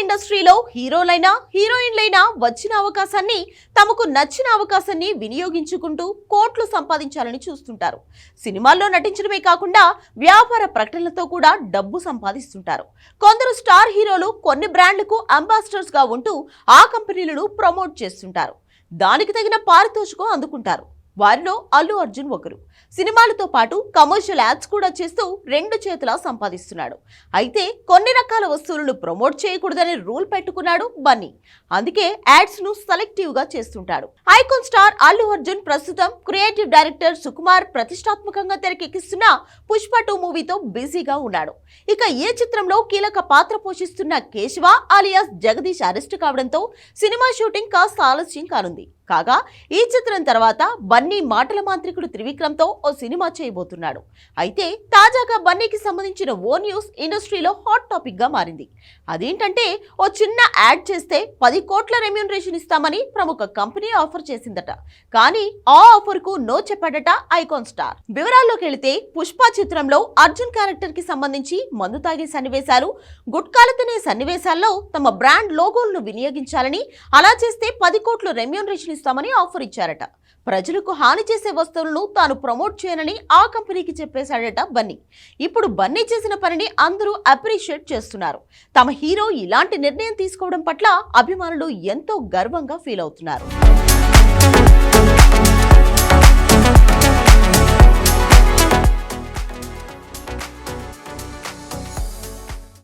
ఇండస్ట్రీలో హీరోలైనా హీరోయిన్లైనా వచ్చిన అవకాశాన్ని తమకు నచ్చిన అవకాశాన్ని వినియోగించుకుంటూ కోట్లు సంపాదించాలని చూస్తుంటారు. సినిమాల్లో నటించడమే కాకుండా వ్యాపార ప్రకటనలతో కూడా డబ్బు సంపాదిస్తుంటారు. కొందరు స్టార్ హీరోలు కొన్ని బ్రాండ్లకు అంబాసిడర్స్గా ఉంటూ ఆ కంపెనీలను ప్రమోట్ చేస్తుంటారు. దానికి తగిన పారితోషికం అందుకుంటారు. వారిలో అల్లు అర్జున్ ఒకరు. సినిమాలతో పాటు కమర్షియల్ యాడ్స్ కూడా చేస్తూ రెండు చేతులా సంపాదిస్తున్నాడు. అయితే కొన్ని రకాల వస్తువులను ప్రమోట్ చేయకూడదని రూల్ పెట్టుకున్నాడు బన్నీ. అందుకే యాడ్స్ను సెలెక్టివ్గా చేస్తుంటాడు. ఐకాన్ స్టార్ అల్లు అర్జున్ ప్రస్తుతం క్రియేటివ్ డైరెక్టర్ సుకుమార్ ప్రతిష్టాత్మకంగా తెరకెక్కిస్తున్న పుష్ప టూ మూవీతో బిజీగా ఉన్నాడు. ఇక ఏ చిత్రంలో కీలక పాత్ర పోషిస్తున్న కేశవ అలియాస్ జగదీష్ అరెస్ట్ కావడంతో సినిమా షూటింగ్ కాస్త ఆలస్యం కానుంది. కాగా ఈ చిత్రం తర్వాత బన్నీ మాటల మాంత్రికుడు త్రివిక్రమ్తో ఓ సినిమా చేయబోతున్నాడు. అయితే తాజాగా బన్నీకి సంబంధించిన ఓ న్యూస్ ఇండస్ట్రీలో హాట్ టాపిక్గా మారింది. అదేంటంటే ఓ చిన్న యాడ్ చేస్తే పది కోట్ల రెమ్యూనరేషన్ ఇస్తామని ప్రముఖ కంపెనీ ఆఫర్ చేసిందట. కానీ ఆ ఆఫర్కు నో చెప్పాడట ఐకాన్ స్టార్. వివరాల్లోకి వెళితే పుష్ప చిత్రంలో అర్జున్ క్యారెక్టర్కి సంబంధించి మందు తాగే సన్నివేశాలు గుట్కాలు తినే సన్నివేశాల్లో తమ బ్రాండ్ లోగోలను వినియోగించాలని అలా చేస్తే పది కోట్ల రెమ్యూనరేషన్ ఇస్తామని ఆఫర్ ఇచ్చారట. ప్రజలకు హాని చేసే వస్తువులను తాను ప్రమోట్ చేయనని ఆ కంపెనీకి చెప్పేశాడట బన్నీ. ఇప్పుడు బన్నీ చేసిన పనిని అందరూ అప్రిషియేట్ చేస్తున్నారు. తమ హీరో ఇలాంటి నిర్ణయం తీసుకోవడం పట్ల అభిమానులు ఎంతో గర్వంగా ఫీల్ అవుతున్నారు.